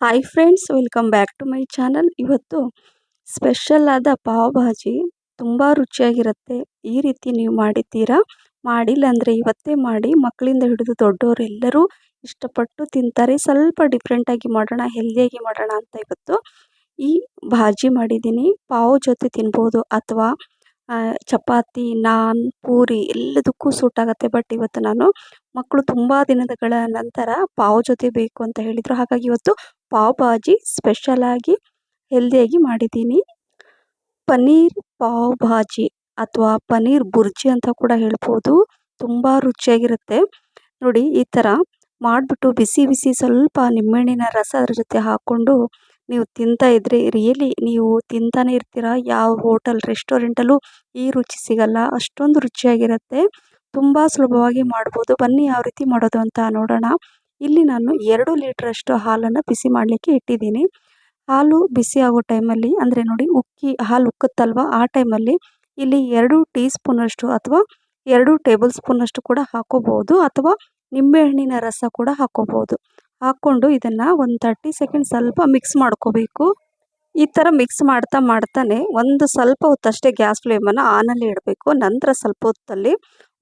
Hi friends welcome back to my channel ಇವತ್ತು special ಆದ ಪಾವ್ ಭಾಜಿ ತುಂಬ ರುಚಿಯಾಗಿರುತ್ತೆ. ಈ ರೀತಿ ನೀವು ಮಾಡಿದ್ದೀರಾ? ಮಾಡಿಲ್ಲ ಅಂದರೆ ಇವತ್ತೇ ಮಾಡಿ, ಮಕ್ಕಳಿಂದ ಹಿಡಿದು ದೊಡ್ಡವರೆಲ್ಲರೂ ಇಷ್ಟಪಟ್ಟು ತಿಂತಾರೆ. ಸ್ವಲ್ಪ ಡಿಫ್ರೆಂಟಾಗಿ ಮಾಡೋಣ ಹೆಲ್ದಿಯಾಗಿ ಮಾಡೋಣ ಅಂತ ಇವತ್ತು ಈ ಭಾಜಿ ಮಾಡಿದ್ದೀನಿ. ಪಾವ್ ಜೊತೆ ತಿನ್ಬೋದು ಅಥವಾ ಚಪಾತಿ, ನಾನ್, ಪೂರಿ ಎಲ್ಲದಕ್ಕೂ ಸೂಟ್ ಆಗುತ್ತೆ. ಬಟ್ ಇವತ್ತು ನಾನು ಮಕ್ಕಳು ತುಂಬ ದಿನಗಳ ನಂತರ ಪಾವ್ ಜೊತೆ ಬೇಕು ಅಂತ ಹೇಳಿದರು. ಹಾಗಾಗಿ ಇವತ್ತು ಪಾವ್ ಭಾಜಿ ಸ್ಪೆಷಲಾಗಿ ಹೆಲ್ದಿಯಾಗಿ ಮಾಡಿದ್ದೀನಿ. ಪನ್ನೀರ್ ಪಾವ್ ಭಾಜಿ ಅಥವಾ ಪನ್ನೀರ್ ಬುರ್ಜಿ ಅಂತ ಕೂಡ ಹೇಳ್ಬೋದು. ತುಂಬ ರುಚಿಯಾಗಿರುತ್ತೆ. ನೋಡಿ ಈ ಥರ ಮಾಡಿಬಿಟ್ಟು ಬಿಸಿ ಬಿಸಿ ಸ್ವಲ್ಪ ನಿಂಬೆಹಣ್ಣಿನ ರಸ ಅದ್ರ ಜೊತೆ ಹಾಕ್ಕೊಂಡು ನೀವು ತಿಂತಾ ಇದ್ದರೆ ರಿಯಲಿ ನೀವು ತಿಂತಾನೆ ಇರ್ತೀರ. ಯಾವ ಹೋಟೆಲ್ ರೆಸ್ಟೋರೆಂಟಲ್ಲೂ ಈ ರುಚಿ ಸಿಗಲ್ಲ. ಅಷ್ಟೊಂದು ರುಚಿಯಾಗಿರುತ್ತೆ. ತುಂಬ ಸುಲಭವಾಗಿ ಮಾಡ್ಬೋದು. ಬನ್ನಿ ಯಾವ ರೀತಿ ಮಾಡೋದು ಅಂತ ನೋಡೋಣ. ಇಲ್ಲಿ ನಾನು ಎರಡು ಲೀಟ್ರಷ್ಟು ಹಾಲನ್ನು ಬಿಸಿ ಮಾಡಲಿಕ್ಕೆ ಇಟ್ಟಿದ್ದೀನಿ. ಹಾಲು ಬಿಸಿ ಆಗೋ ಟೈಮಲ್ಲಿ ಅಂದರೆ ನೋಡಿ ಉಕ್ಕಿ, ಹಾಲು ಉಕ್ಕುತ್ತಲ್ವ ಆ ಟೈಮಲ್ಲಿ ಇಲ್ಲಿ ಎರಡು ಟೀ ಸ್ಪೂನಷ್ಟು ಅಥವಾ ಎರಡು ಟೇಬಲ್ ಸ್ಪೂನಷ್ಟು ಕೂಡ ಹಾಕೋಬೋದು ಅಥವಾ ನಿಂಬೆಹಣ್ಣಿನ ರಸ ಕೂಡ ಹಾಕೋಬೋದು ಹಾಕ್ಕೊಂಡು ಇದನ್ನು ಒಂದು ತರ್ಟಿ ಸೆಕೆಂಡ್ ಸ್ವಲ್ಪ ಮಿಕ್ಸ್ ಮಾಡ್ಕೋಬೇಕು. ಈ ಥರ ಮಿಕ್ಸ್ ಮಾಡ್ತಾ ಮಾಡ್ತಾನೆ ಒಂದು ಸ್ವಲ್ಪ ಹೊತ್ತಷ್ಟೇ ಗ್ಯಾಸ್ ಫ್ಲೇಮನ್ನು ಆನಲ್ಲಿ ಇಡಬೇಕು. ನಂತರ ಸ್ವಲ್ಪ ಹೊತ್ತಲ್ಲಿ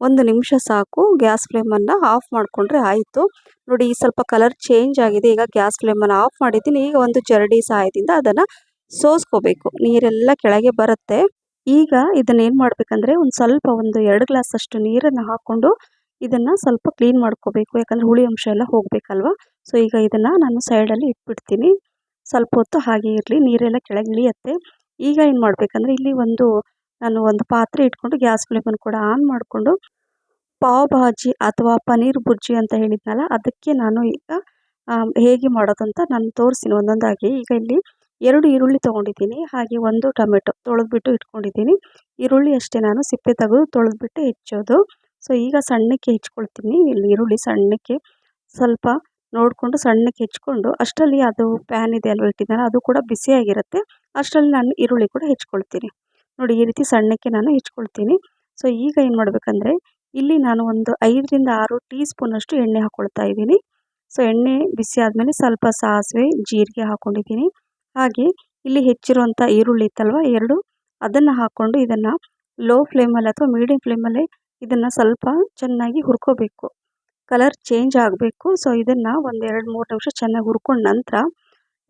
ಒಂದು ನಿಮಿಷ ಸಾಕು ಗ್ಯಾಸ್ ಫ್ಲೇಮನ್ನು ಆಫ್ ಮಾಡಿಕೊಂಡ್ರೆ ಆಯಿತು. ನೋಡಿ ಸ್ವಲ್ಪ ಕಲರ್ ಚೇಂಜ್ ಆಗಿದೆ. ಈಗ ಗ್ಯಾಸ್ ಫ್ಲೇಮನ್ನು ಆಫ್ ಮಾಡಿದ್ದೀನಿ. ಈಗ ಒಂದು ಜರಡಿ ಸಹಾಯದಿಂದ ಅದನ್ನು ಸೋಸ್ಕೋಬೇಕು. ನೀರೆಲ್ಲ ಕೆಳಗೆ ಬರುತ್ತೆ. ಈಗ ಇದನ್ನ ಏನು ಮಾಡಬೇಕಂದ್ರೆ ಒಂದು ಸ್ವಲ್ಪ ಒಂದು ಎರಡು ಗ್ಲಾಸ್ ಅಷ್ಟು ನೀರನ್ನು ಹಾಕ್ಕೊಂಡು ಇದನ್ನು ಸ್ವಲ್ಪ ಕ್ಲೀನ್ ಮಾಡ್ಕೋಬೇಕು. ಯಾಕಂದರೆ ಹುಳಿ ಅಂಶ ಎಲ್ಲ ಹೋಗಬೇಕಲ್ವ? ಸೊ ಈಗ ಇದನ್ನು ನಾನು ಸೈಡಲ್ಲಿ ಇಟ್ಬಿಡ್ತೀನಿ. ಸ್ವಲ್ಪ ಹೊತ್ತು ಹಾಗೆ ಇರಲಿ, ನೀರೆಲ್ಲ ಕೆಳಗೆ ಇಳಿಯುತ್ತೆ. ಈಗ ಏನು ಮಾಡಬೇಕಂದ್ರೆ ಇಲ್ಲಿ ಒಂದು, ನಾನು ಒಂದು ಪಾತ್ರೆ ಇಟ್ಕೊಂಡು ಗ್ಯಾಸ್ ಫ್ಲೇಮನ್ನು ಕೂಡ ಆನ್ ಮಾಡಿಕೊಂಡು ಪಾವ್ ಭಾಜಿ ಅಥವಾ ಪನ್ನೀರ್ ಬುರ್ಜಿ ಅಂತ ಹೇಳಿದ್ನಲ್ಲ, ಅದಕ್ಕೆ ನಾನು ಈಗ ಹೇಗೆ ಮಾಡೋದು ಅಂತ ನಾನು ತೋರಿಸ್ತೀನಿ ಒಂದೊಂದಾಗಿ. ಈಗ ಇಲ್ಲಿ ಎರಡು ಈರುಳ್ಳಿ ತೊಗೊಂಡಿದ್ದೀನಿ, ಹಾಗೆ ಒಂದು ಟೊಮೆಟೊ ತೊಳೆದ್ಬಿಟ್ಟು ಇಟ್ಕೊಂಡಿದ್ದೀನಿ. ಈರುಳ್ಳಿ ಅಷ್ಟೇ ನಾನು ಸಿಪ್ಪೆ ತೆಗೆದು ತೊಳೆದ್ಬಿಟ್ಟು ಹೆಚ್ಚೋದು. ಸೊ, ಈಗ ಸಣ್ಣಕ್ಕೆ ಹೆಚ್ಕೊಳ್ತೀನಿ, ಇಲ್ಲಿ ಈರುಳ್ಳಿ ಸಣ್ಣಕ್ಕೆ ಸ್ವಲ್ಪ ನೋಡಿಕೊಂಡು ಸಣ್ಣಕ್ಕೆ ಹೆಚ್ಕೊಂಡು ಅಷ್ಟರಲ್ಲಿ ಅದು ಪ್ಯಾನ್ ಇದೆ ಅಲ್ವ ಇಟ್ಟಿದ್ದಾರೆ ಅದು ಕೂಡ ಬಿಸಿಯಾಗಿರುತ್ತೆ ಅಷ್ಟರಲ್ಲಿ ನಾನು ಈರುಳ್ಳಿ ಕೂಡ ಹೆಚ್ಕೊಳ್ತೀನಿ. ನೋಡಿ, ಈ ರೀತಿ ಸಣ್ಣಕ್ಕೆ ನಾನು ಹೆಚ್ಕೊಳ್ತೀನಿ. ಸೊ ಈಗ ಏನು ಮಾಡಬೇಕಂದ್ರೆ, ಇಲ್ಲಿ ನಾನು ಒಂದು ಐದರಿಂದ ಆರು ಟೀ ಸ್ಪೂನಷ್ಟು ಎಣ್ಣೆ ಹಾಕ್ಕೊಳ್ತಾ ಇದ್ದೀನಿ. ಸೊ ಎಣ್ಣೆ ಬಿಸಿ ಆದಮೇಲೆ ಸ್ವಲ್ಪ ಸಾಸಿವೆ, ಜೀರಿಗೆ ಹಾಕ್ಕೊಂಡಿದ್ದೀನಿ ಹಾಗೆ ಇಲ್ಲಿ ಹೆಚ್ಚಿರುವಂಥ ಈರುಳ್ಳಿ ಇತ್ತಲ್ವ, ಎರಡು, ಅದನ್ನು ಹಾಕ್ಕೊಂಡು ಇದನ್ನು ಲೋ ಫ್ಲೇಮಲ್ಲಿ ಅಥವಾ ಮೀಡಿಯಂ ಫ್ಲೇಮಲ್ಲಿ ಇದನ್ನು ಸ್ವಲ್ಪ ಚೆನ್ನಾಗಿ ಹುರ್ಕೋಬೇಕು. ಕಲರ್ ಚೇಂಜ್ ಆಗಬೇಕು. ಸೊ, ಇದನ್ನು ಒಂದು ಎರಡು ಮೂರು ನಿಮಿಷ ಚೆನ್ನಾಗಿ ಹುರ್ಕೊಂಡ ನಂತರ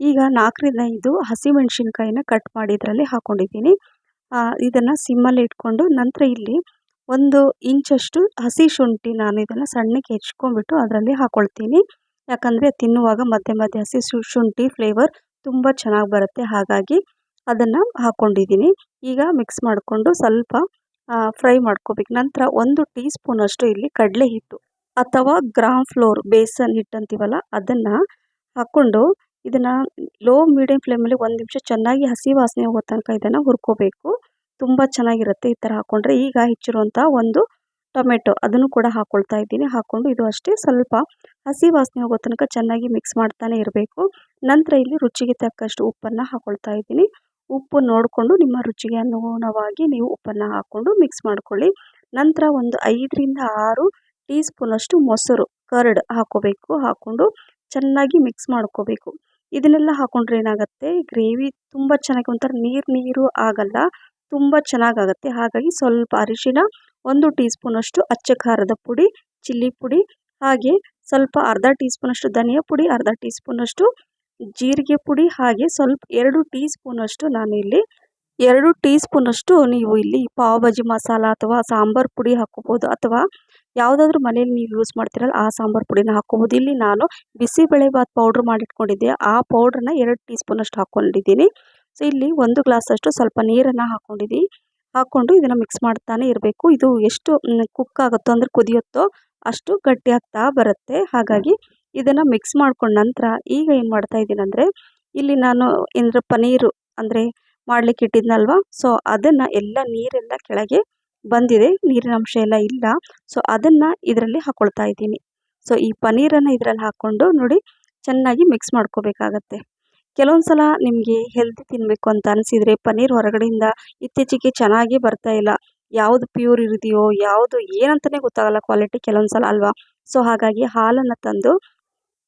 ಈಗ ನಾಲ್ಕರಿಂದ ಐದು ಹಸಿಮೆಣ್ಸಿನ್ಕಾಯಿನ ಕಟ್ ಮಾಡಿ ಇದರಲ್ಲಿ ಹಾಕ್ಕೊಂಡಿದ್ದೀನಿ ಇದನ್ನು ಸಿಮ್ಮಲ್ಲಿ ಇಟ್ಕೊಂಡು ನಂತರ ಇಲ್ಲಿ ಒಂದು ಇಂಚಷ್ಟು ಹಸಿ ಶುಂಠಿ ನಾನು ಇದನ್ನು ಸಣ್ಣಕ್ಕೆ ಹೆಚ್ಕೊಂಡ್ಬಿಟ್ಟು ಅದರಲ್ಲಿ ಹಾಕ್ಕೊಳ್ತೀನಿ ಯಾಕಂದರೆ ತಿನ್ನುವಾಗ ಮಧ್ಯೆ ಮಧ್ಯೆ ಹಸಿ ಶುಂಠಿ ಫ್ಲೇವರ್ ತುಂಬ ಚೆನ್ನಾಗಿ ಬರುತ್ತೆ. ಹಾಗಾಗಿ ಅದನ್ನು ಹಾಕ್ಕೊಂಡಿದ್ದೀನಿ ಈಗ ಮಿಕ್ಸ್ ಮಾಡಿಕೊಂಡು ಸ್ವಲ್ಪ ಫ್ರೈ ಮಾಡ್ಕೋಬೇಕು. ನಂತರ ಒಂದು ಟೀ ಸ್ಪೂನಷ್ಟು ಇಲ್ಲಿ ಕಡಲೆ ಹಿಟ್ಟು ಅಥವಾ ಗ್ರಾಮ್ ಫ್ಲೋರ್ ಬೇಸನ್ ಹಿಟ್ಟು ಅಂತೀವಲ್ಲ, ಅದನ್ನು ಹಾಕ್ಕೊಂಡು ಇದನ್ನು ಲೋ ಮೀಡಿಯಂ ಫ್ಲೇಮಲ್ಲಿ ಒಂದು ನಿಮಿಷ ಚೆನ್ನಾಗಿ ಹಸಿ ವಾಸನೆ ಹೋಗೋ ತನಕ ಇದನ್ನು ಹುರ್ಕೋಬೇಕು. ತುಂಬ ಚೆನ್ನಾಗಿರುತ್ತೆ ಈ ಥರ ಹಾಕ್ಕೊಂಡ್ರೆ ಈಗ ಹೆಚ್ಚಿರುವಂಥ ಒಂದು ಟೊಮೆಟೊ ಅದನ್ನು ಕೂಡ ಹಾಕ್ಕೊಳ್ತಾ ಇದ್ದೀನಿ. ಹಾಕ್ಕೊಂಡು ಇದು ಅಷ್ಟೇ ಸ್ವಲ್ಪ ಹಸಿ ವಾಸನೆ ಹೋಗೋ ತನಕ ಚೆನ್ನಾಗಿ ಮಿಕ್ಸ್ ಮಾಡ್ತಾನೆ ಇರಬೇಕು. ನಂತರ ಇಲ್ಲಿ ರುಚಿಗೆ ತಕ್ಕಷ್ಟು ಉಪ್ಪನ್ನು ಹಾಕ್ಕೊಳ್ತಾ ಇದ್ದೀನಿ. ಉಪ್ಪು ನೋಡಿಕೊಂಡು ನಿಮ್ಮ ರುಚಿಗೆ ಅನುಗುಣವಾಗಿ ನೀವು ಉಪ್ಪನ್ನು ಹಾಕ್ಕೊಂಡು ಮಿಕ್ಸ್ ಮಾಡ್ಕೊಳ್ಳಿ. ನಂತರ ಒಂದು ಐದರಿಂದ ಆರು ಟೀ ಸ್ಪೂನಷ್ಟು ಮೊಸರು ಕರ್ಡ್ ಹಾಕ್ಕೋಬೇಕು ಹಾಕ್ಕೊಂಡು ಚೆನ್ನಾಗಿ ಮಿಕ್ಸ್ ಮಾಡ್ಕೋಬೇಕು. ಇದನ್ನೆಲ್ಲ ಹಾಕ್ಕೊಂಡ್ರೆ ಏನಾಗುತ್ತೆ, ಗ್ರೇವಿ ತುಂಬ ಚೆನ್ನಾಗಿ ಒಂಥರ ನೀರು ನೀರು ಆಗಲ್ಲ, ತುಂಬ ಚೆನ್ನಾಗಾಗತ್ತೆ. ಹಾಗಾಗಿ ಸ್ವಲ್ಪ ಅರಿಶಿನ, ಒಂದು ಟೀ ಸ್ಪೂನಷ್ಟು ಅಚ್ಚ ಖಾರದ ಪುಡಿ, ಚಿಲ್ಲಿ ಪುಡಿ, ಹಾಗೆ ಸ್ವಲ್ಪ ಅರ್ಧ ಟೀ ಸ್ಪೂನಷ್ಟು ಧನಿಯಾ ಪುಡಿ, ಅರ್ಧ ಟೀ ಸ್ಪೂನಷ್ಟು ಜೀರಿಗೆ ಪುಡಿ, ಹಾಗೆ ಸ್ವಲ್ಪ ಎರಡು ಟೀ ಸ್ಪೂನಷ್ಟು ಇಲ್ಲಿ ಎರಡು ಟೀ ಸ್ಪೂನಷ್ಟು ನೀವು ಇಲ್ಲಿ ಪಾವ್ ಭಾಜಿ ಮಸಾಲ ಅಥವಾ ಸಾಂಬಾರು ಪುಡಿ ಹಾಕ್ಕೋಬೋದು ಅಥವಾ ಯಾವುದಾದ್ರೂ ಮನೇಲಿ ನೀವು ಯೂಸ್ ಮಾಡ್ತೀರಲ್ಲ, ಆ ಸಾಂಬಾರು ಪುಡಿನ ಹಾಕ್ಕೋಬೋದು. ಇಲ್ಲಿ ನಾನು ಬಿಸಿಬೇಳೆಭಾತ್ ಪೌಡ್ರ್ ಮಾಡಿಟ್ಕೊಂಡಿದ್ದೆ. ಆ ಪೌಡ್ರನ್ನ ಎರಡು ಟೀ ಸ್ಪೂನಷ್ಟು ಹಾಕ್ಕೊಂಡಿದ್ದೀನಿ ಸೊ ಇಲ್ಲಿ ಒಂದು ಗ್ಲಾಸಷ್ಟು ಸ್ವಲ್ಪ ನೀರನ್ನು ಹಾಕ್ಕೊಂಡಿದ್ದೀನಿ ಹಾಕ್ಕೊಂಡು ಇದನ್ನು ಮಿಕ್ಸ್ ಮಾಡ್ತಾನೆ ಇರಬೇಕು. ಇದು ಎಷ್ಟು ಕುಕ್ ಆಗುತ್ತೋ ಅಂದರೆ ಕುದಿಯುತ್ತೋ ಅಷ್ಟು ಗಟ್ಟಿ ಆಗ್ತಾ ಬರುತ್ತೆ. ಹಾಗಾಗಿ ಇದನ್ನು ಮಿಕ್ಸ್ ಮಾಡ್ಕೊಂಡ ನಂತರ ಈಗ ಏನು ಮಾಡ್ತಾ ಇದ್ದೀನಿ ಅಂದರೆ, ಇಲ್ಲಿ ನಾನು ಏನರ ಪನ್ನೀರು ಅಂದರೆ ಮಾಡಲಿಕ್ಕೆ ಇಟ್ಟಿದ್ನಲ್ವ? ಸೊ ಅದನ್ನು ಎಲ್ಲ ನೀರೆಲ್ಲ ಕೆಳಗೆ ಬಂದಿದೆ, ನೀರಿನ ಅಂಶ ಎಲ್ಲ ಇಲ್ಲ. ಸೊ ಅದನ್ನು ಇದರಲ್ಲಿ ಹಾಕ್ಕೊಳ್ತಾ ಇದ್ದೀನಿ. ಸೊ ಈ ಪನ್ನೀರನ್ನು ಇದರಲ್ಲಿ ಹಾಕ್ಕೊಂಡು ನೋಡಿ ಚೆನ್ನಾಗಿ ಮಿಕ್ಸ್ ಮಾಡ್ಕೋಬೇಕಾಗತ್ತೆ. ಕೆಲವೊಂದು ಸಲ ನಿಮಗೆ ಹೆಲ್ದಿ ತಿನ್ನಬೇಕು ಅಂತ ಅನಿಸಿದರೆ ಪನ್ನೀರ್ ಹೊರಗಡೆಯಿಂದ ಇತ್ತೀಚೆಗೆ ಚೆನ್ನಾಗಿ ಬರ್ತಾ ಇಲ್ಲ. ಯಾವುದು ಪ್ಯೂರ್ ಇರುದೆಯೋ, ಯಾವುದು ಏನಂತಲೇ ಗೊತ್ತಾಗಲ್ಲ ಕ್ವಾಲಿಟಿ ಕೆಲವೊಂದು ಸಲ ಅಲ್ವಾ? ಸೊ ಹಾಗಾಗಿ ಹಾಲನ್ನು ತಂದು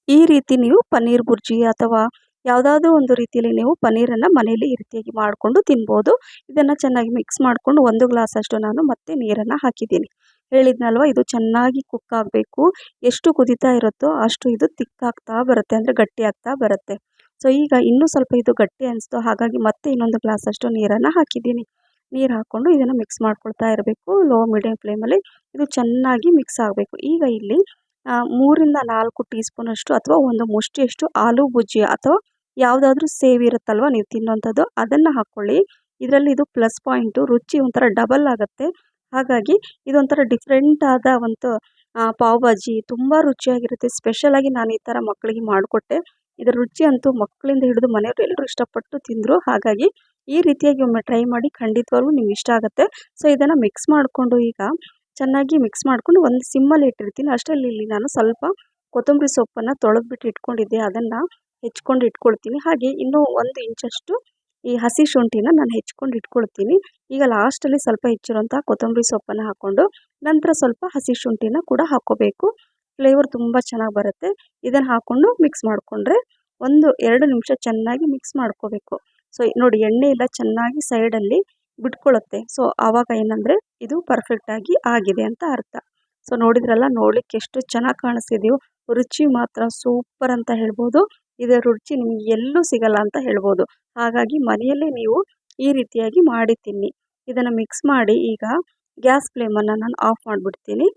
ಈ ರೀತಿ ನೀವು ಪನ್ನೀರ್ ಬುರ್ಜಿ ಅಥವಾ ಯಾವುದಾದ್ರೂ ಒಂದು ರೀತಿಯಲ್ಲಿ ನೀವು ಪನ್ನೀರನ್ನು ಮನೆಯಲ್ಲಿ ಈ ರೀತಿಯಾಗಿ ಮಾಡಿಕೊಂಡು ತಿನ್ಬೋದು. ಇದನ್ನು ಚೆನ್ನಾಗಿ ಮಿಕ್ಸ್ ಮಾಡಿಕೊಂಡು ಒಂದು ಗ್ಲಾಸಷ್ಟು ನಾನು ಮತ್ತೆ ನೀರನ್ನು ಹಾಕಿದ್ದೀನಿ. ಹೇಳಿದ್ನಲ್ವ, ಇದು ಚೆನ್ನಾಗಿ ಕುಕ್ ಆಗಬೇಕು. ಎಷ್ಟು ಕುದಿತಾ ಇರುತ್ತೋ ಅಷ್ಟು ಇದು ತಿಕ್ಕಾಗ್ತಾ ಬರುತ್ತೆ, ಅಂದರೆ ಗಟ್ಟಿ ಆಗ್ತಾ ಬರುತ್ತೆ. ಸೊ ಈಗ ಇನ್ನೂ ಸ್ವಲ್ಪ ಇದು ಗಟ್ಟಿ ಅನಿಸ್ತು, ಹಾಗಾಗಿ ಮತ್ತೆ ಇನ್ನೊಂದು ಗ್ಲಾಸಷ್ಟು ನೀರನ್ನು ಹಾಕಿದ್ದೀನಿ. ನೀರು ಹಾಕ್ಕೊಂಡು ಇದನ್ನು ಮಿಕ್ಸ್ ಮಾಡ್ಕೊಳ್ತಾ ಇರಬೇಕು ಲೋ ಮೀಡಿಯಂ ಫ್ಲೇಮಲ್ಲಿ ಇದು ಚೆನ್ನಾಗಿ ಮಿಕ್ಸ್ ಆಗಬೇಕು. ಈಗ ಇಲ್ಲಿ ಮೂರಿಂದ ನಾಲ್ಕು ಟೀ ಸ್ಪೂನಷ್ಟು ಅಥವಾ ಒಂದು ಮುಷ್ಟಿಯಷ್ಟು ಆಲೂ ಬುಜ್ಜಿ ಅಥವಾ ಯಾವುದಾದ್ರೂ ಸೇವ್ ಇರುತ್ತಲ್ವ ನೀವು ತಿನ್ನುವಂಥದ್ದು ಅದನ್ನು ಹಾಕ್ಕೊಳ್ಳಿ ಇದರಲ್ಲಿ ಇದು ಪ್ಲಸ್ ಪಾಯಿಂಟು ರುಚಿ ಒಂಥರ ಡಬಲ್ ಆಗುತ್ತೆ. ಹಾಗಾಗಿ ಇದೊಂಥರ ಡಿಫ್ರೆಂಟ್ ಆದ ಒಂದು ಪಾವ್ ಭಾಜಿ ತುಂಬ ರುಚಿಯಾಗಿರುತ್ತೆ. ಸ್ಪೆಷಲಾಗಿ ನಾನು ಈ ಥರ ಮಕ್ಕಳಿಗೆ ಮಾಡಿಕೊಟ್ಟೆ. ಇದರ ರುಚಿ ಅಂತೂ ಮಕ್ಕಳಿಂದ ಹಿಡಿದು ಮನೆಯವರು ಎಲ್ಲರೂ ಇಷ್ಟಪಟ್ಟು ತಿಂದರು. ಹಾಗಾಗಿ ಈ ರೀತಿಯಾಗಿ ಒಮ್ಮೆ ಟ್ರೈ ಮಾಡಿ ಖಂಡಿತವಾಗ್ಲೂ ನಿಮ್ಗೆ ಇಷ್ಟ ಆಗುತ್ತೆ. ಸೊ ಇದನ್ನು ಮಿಕ್ಸ್ ಮಾಡಿಕೊಂಡು ಈಗ ಚೆನ್ನಾಗಿ ಮಿಕ್ಸ್ ಮಾಡಿಕೊಂಡು ಒಂದು ಸಿಮ್ಮಲ್ಲಿ ಇಟ್ಟಿರ್ತೀನಿ. ಅಷ್ಟರಲ್ಲಿ ಇಲ್ಲಿ ನಾನು ಸ್ವಲ್ಪ ಕೊತ್ತಂಬರಿ ಸೊಪ್ಪನ್ನು ತೊಳೆದ್ಬಿಟ್ಟು ಇಟ್ಕೊಂಡಿದ್ದೆ. ಅದನ್ನು ಹೆಚ್ಕೊಂಡು ಇಟ್ಕೊಳ್ತೀನಿ. ಹಾಗೆ ಇನ್ನೂ ಒಂದು ಇಂಚಷ್ಟು ಈ ಹಸಿ ಶುಂಠಿನ ನಾನು ಹೆಚ್ಕೊಂಡು ಇಟ್ಕೊಳ್ತೀನಿ. ಈಗ ಲಾಸ್ಟಲ್ಲಿ ಸ್ವಲ್ಪ ಹೆಚ್ಚಿರುವಂಥ ಕೊತ್ತಂಬರಿ ಸೊಪ್ಪನ್ನು ಹಾಕ್ಕೊಂಡು ನಂತರ ಸ್ವಲ್ಪ ಹಸಿ ಶುಂಠಿನ ಕೂಡ ಹಾಕ್ಕೋಬೇಕು. ಫ್ಲೇವರ್ ತುಂಬ ಚೆನ್ನಾಗಿ ಬರುತ್ತೆ. ಇದನ್ನು ಹಾಕ್ಕೊಂಡು ಮಿಕ್ಸ್ ಮಾಡಿಕೊಂಡ್ರೆ ಒಂದು ಎರಡು ನಿಮಿಷ ಚೆನ್ನಾಗಿ ಮಿಕ್ಸ್ ಮಾಡ್ಕೋಬೇಕು. ಸೊ ನೋಡಿ ಎಣ್ಣೆ ಎಲ್ಲ ಚೆನ್ನಾಗಿ ಸೈಡಲ್ಲಿ ಬಿಟ್ಕೊಳ್ಳುತ್ತೆ ಸೊ ಆವಾಗ ಏನಂದರೆ ಇದು ಪರ್ಫೆಕ್ಟಾಗಿ ಆಗಿದೆ ಅಂತ ಅರ್ಥ. ಸೊ ನೋಡಿದ್ರಲ್ಲ ನೋಡಲಿಕ್ಕೆ ಎಷ್ಟು ಚೆನ್ನಾಗಿ ಕಾಣಿಸ್ತಿದೆಯೋ, ರುಚಿ ಮಾತ್ರ ಸೂಪರ್ ಅಂತ ಹೇಳ್ಬೋದು. ಇದರ ರುಚಿ ನಿಮಗೆ ಎಲ್ಲೂ ಸಿಗಲ್ಲ ಅಂತ ಹೇಳ್ಬೋದು. ಹಾಗಾಗಿ ಮನೆಯಲ್ಲೇ ನೀವು ಈ ರೀತಿಯಾಗಿ ಮಾಡಿ ತಿನ್ನಿ ಇದನ್ನು ಮಿಕ್ಸ್ ಮಾಡಿ ಈಗ ಗ್ಯಾಸ್ ಫ್ಲೇಮನ್ನು ನಾನು ಆಫ್ ಮಾಡಿಬಿಡ್ತೀನಿ.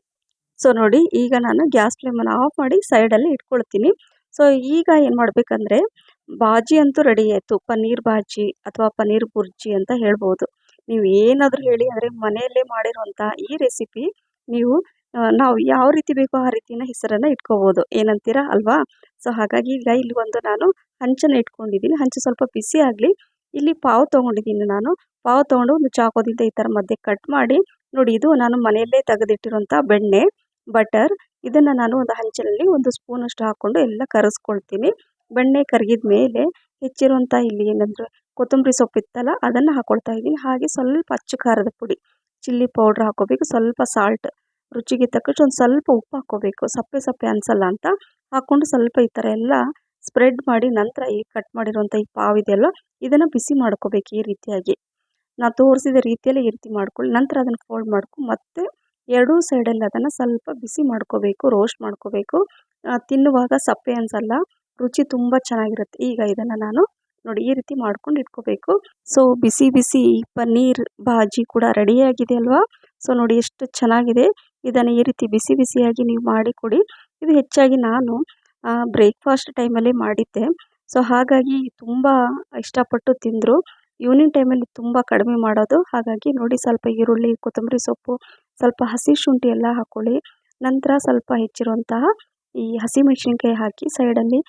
ಸೊ ನೋಡಿ ಈಗ ನಾನು ಗ್ಯಾಸ್ ಫ್ಲೇಮನ್ನು ಆಫ್ ಮಾಡಿ ಸೈಡಲ್ಲಿ ಇಟ್ಕೊಳ್ತೀನಿ. ಸೊ ಈಗ ಏನು ಮಾಡಬೇಕಂದ್ರೆ ಬಾಜಿ ಅಂತೂ ರೆಡಿ ಆಯಿತು. ಪನ್ನೀರ್ ಬಾಜಿ ಅಥವಾ ಪನ್ನೀರ್ ಬುರ್ಜಿ ಅಂತ ಹೇಳ್ಬೋದು. ನೀವು ಏನಾದರೂ ಹೇಳಿ ಅಂದರೆ ಮನೆಯಲ್ಲೇ ಮಾಡಿರುವಂಥ ಈ ರೆಸಿಪಿ ನೀವು ನಾವು ಯಾವ ರೀತಿ ಬೇಕೋ ಆ ರೀತಿನ ಹೆಸರನ್ನು ಇಟ್ಕೋಬೋದು. ಏನಂತೀರಾ ಅಲ್ವಾ? ಸೊ ಹಾಗಾಗಿ ಈಗ ಇಲ್ಲಿ ಒಂದು ನಾನು ಹಂಚನ್ನು ಇಟ್ಕೊಂಡಿದ್ದೀನಿ. ಹಂಚು ಸ್ವಲ್ಪ ಬಿಸಿ ಆಗಲಿ. ಇಲ್ಲಿ ಪಾವು ತೊಗೊಂಡಿದ್ದೀನಿ ನಾನು. ಪಾವು ತೊಗೊಂಡು ಒಂದು ಚಾಕೋದಿಂದ ಈ ಥರ ಮಧ್ಯೆ ಕಟ್ ಮಾಡಿ, ನೋಡಿ ಇದು ನಾನು ಮನೆಯಲ್ಲೇ ತೆಗೆದಿಟ್ಟಿರುವಂಥ ಬೆಣ್ಣೆ, ಬಟರ್, ಇದನ್ನು ನಾನು ಒಂದು ಹಂಚಿನಲ್ಲಿ ಒಂದು ಸ್ಪೂನಷ್ಟು ಹಾಕ್ಕೊಂಡು ಎಲ್ಲ ಕರೆಸ್ಕೊಳ್ತೀನಿ. ಬೆಣ್ಣೆ ಕರಗಿದ ಮೇಲೆ ಹೆಚ್ಚಿರುವಂಥ ಇಲ್ಲಿ ಏನಂದರೆ ಕೊತ್ತಂಬರಿ ಸೊಪ್ಪು ಇತ್ತಲ್ಲ, ಅದನ್ನು ಹಾಕ್ಕೊಳ್ತಾ ಇದ್ದೀನಿ. ಹಾಗೆ ಸ್ವಲ್ಪ ಅಚ್ಚು ಖಾರದ ಪುಡಿ, ಚಿಲ್ಲಿ ಪೌಡ್ರ್ ಹಾಕೋಬೇಕು. ಸ್ವಲ್ಪ ಸಾಲ್ಟ್ ರುಚಿಗೆ ತಕ್ಕಷ್ಟು ಒಂದು ಸ್ವಲ್ಪ ಉಪ್ಪು ಹಾಕ್ಕೋಬೇಕು. ಸಪ್ಪೆ ಸಪ್ಪೆ ಅನಿಸಲ್ಲ ಅಂತ. ಹಾಕ್ಕೊಂಡು ಸ್ವಲ್ಪ ಈ ಥರ ಎಲ್ಲ ಸ್ಪ್ರೆಡ್ ಮಾಡಿ ನಂತರ ಈ ಕಟ್ ಮಾಡಿರುವಂಥ ಈ ಪಾವ್ ಇದೆಯಲ್ಲ, ಇದನ್ನು ಬಿಸಿ ಮಾಡ್ಕೋಬೇಕು ಈ ರೀತಿಯಾಗಿ. ನಾ ತೋರಿಸಿದ ರೀತಿಯಲ್ಲಿ ಈ ರೀತಿ ಮಾಡ್ಕೊಳ್ಳಿ. ನಂತರ ಅದನ್ನು ಫೋಲ್ಡ್ ಮಾಡ್ಕೊ, ಮತ್ತೆ ಎರಡೂ ಸೈಡಲ್ಲಿ ಅದನ್ನು ಸ್ವಲ್ಪ ಬಿಸಿ ಮಾಡ್ಕೋಬೇಕು ರೋಸ್ಟ್ ಮಾಡ್ಕೋಬೇಕು. ತಿನ್ನುವಾಗ ಸಪ್ಪೆ ಅನಿಸಲ್ಲ, ರುಚಿ ತುಂಬ ಚೆನ್ನಾಗಿರುತ್ತೆ. ಈಗ ಇದನ್ನು ನಾನು ನೋಡಿ ಈ ರೀತಿ ಮಾಡ್ಕೊಂಡು ಇಟ್ಕೋಬೇಕು. ಸೊ ಬಿಸಿ ಬಿಸಿ ಪನ್ನೀರ್ ಬಾಜಿ ಕೂಡ ರೆಡಿಯಾಗಿದೆ ಅಲ್ವಾ ಸೊ ನೋಡಿ ಎಷ್ಟು ಚೆನ್ನಾಗಿದೆ. ಇದನ್ನು ಈ ರೀತಿ ಬಿಸಿ ಬಿಸಿಯಾಗಿ ನೀವು ಮಾಡಿ ಕೊಡಿ ಇದು ಹೆಚ್ಚಾಗಿ ನಾನು ಬ್ರೇಕ್ಫಾಸ್ಟ್ ಟೈಮಲ್ಲಿ ಮಾಡಿದ್ದೆ. ಸೊ ಹಾಗಾಗಿ ತುಂಬ ಇಷ್ಟಪಟ್ಟು ತಿಂದರು. ಈವ್ನಿಂಗ್ ಟೈಮಲ್ಲಿ ತುಂಬ ಕಡಿಮೆ ಮಾಡೋದು. ಹಾಗಾಗಿ ನೋಡಿ ಸ್ವಲ್ಪ ಈರುಳ್ಳಿ, ಕೊತ್ತಂಬರಿ ಸೊಪ್ಪು, ಸ್ವಲ್ಪ ಹಸಿ ಶುಂಠಿ ಎಲ್ಲ ಹಾಕ್ಕೊಳ್ಳಿ ನಂತರ ಸ್ವಲ್ಪ ಹೆಚ್ಚಿರುವಂತಹ ಈ ಹಸಿಮೆಣಸಿನ್ಕಾಯಿ ಹಾಕಿ ಸೈಡಲ್ಲಿ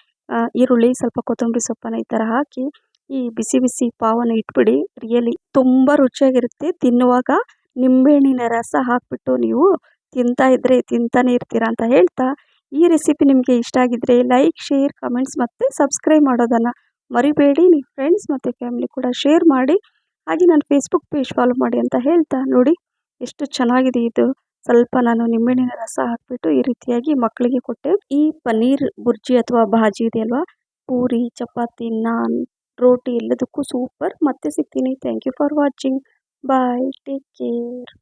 ಈರುಳ್ಳಿ, ಸ್ವಲ್ಪ ಕೊತ್ತಂಬರಿ ಸೊಪ್ಪನ್ನು ಈ ಥರ ಹಾಕಿ ಈ ಬಿಸಿ ಬಿಸಿ ಪಾವನ್ನು ಇಟ್ಬಿಡಿ. ರಿಯಲಿ ತುಂಬ ರುಚಿಯಾಗಿರುತ್ತೆ. ತಿನ್ನುವಾಗ ನಿಂಬೆಹಣ್ಣಿನ ರಸ ಹಾಕಿಬಿಟ್ಟು ನೀವು ತಿಂತಾ ಇದ್ದರೆ ತಿಂತಾನೆ ಇರ್ತೀರಾ ಅಂತ ಹೇಳ್ತಾ, ಈ ರೆಸಿಪಿ ನಿಮಗೆ ಇಷ್ಟ ಆಗಿದ್ದರೆ ಲೈಕ್ ಶೇರ್ ಕಮೆಂಟ್ಸ್ ಮತ್ತು ಸಬ್ಸ್ಕ್ರೈಬ್ ಮಾಡೋದನ್ನು ಮರಿಬೇಡಿ. ನಿಮ್ಮ ಫ್ರೆಂಡ್ಸ್ ಮತ್ತು ಫ್ಯಾಮಿಲಿ ಕೂಡ ಶೇರ್ ಮಾಡಿ, ಹಾಗೆ ನನ್ನ ಫೇಸ್ಬುಕ್ ಪೇಜ್ ಫಾಲೋ ಮಾಡಿ ಅಂತ ಹೇಳ್ತಾ ನೋಡಿ, ಎಷ್ಟು ಚೆನ್ನಾಗಿದೆ ಇದು. ಸ್ವಲ್ಪ ನಾನು ನಿಂಬೆಣ್ಣಿನ ರಸ ಹಾಕಿಬಿಟ್ಟು ಈ ರೀತಿಯಾಗಿ ಮಕ್ಕಳಿಗೆ ಕೊಟ್ಟೆ. ಈ ಪನ್ನೀರ್ ಬುರ್ಜಿ ಅಥವಾ ಭಾಜಿ ಇದೆಯಲ್ವಾ, ಪೂರಿ, ಚಪಾತಿ, ನಾನ್, ರೋಟಿ ಎಲ್ಲದಕ್ಕೂ ಸೂಪರ್ ಮತ್ತೆ ಸಿಗ್ತೀನಿ. Thank you for watching bye take care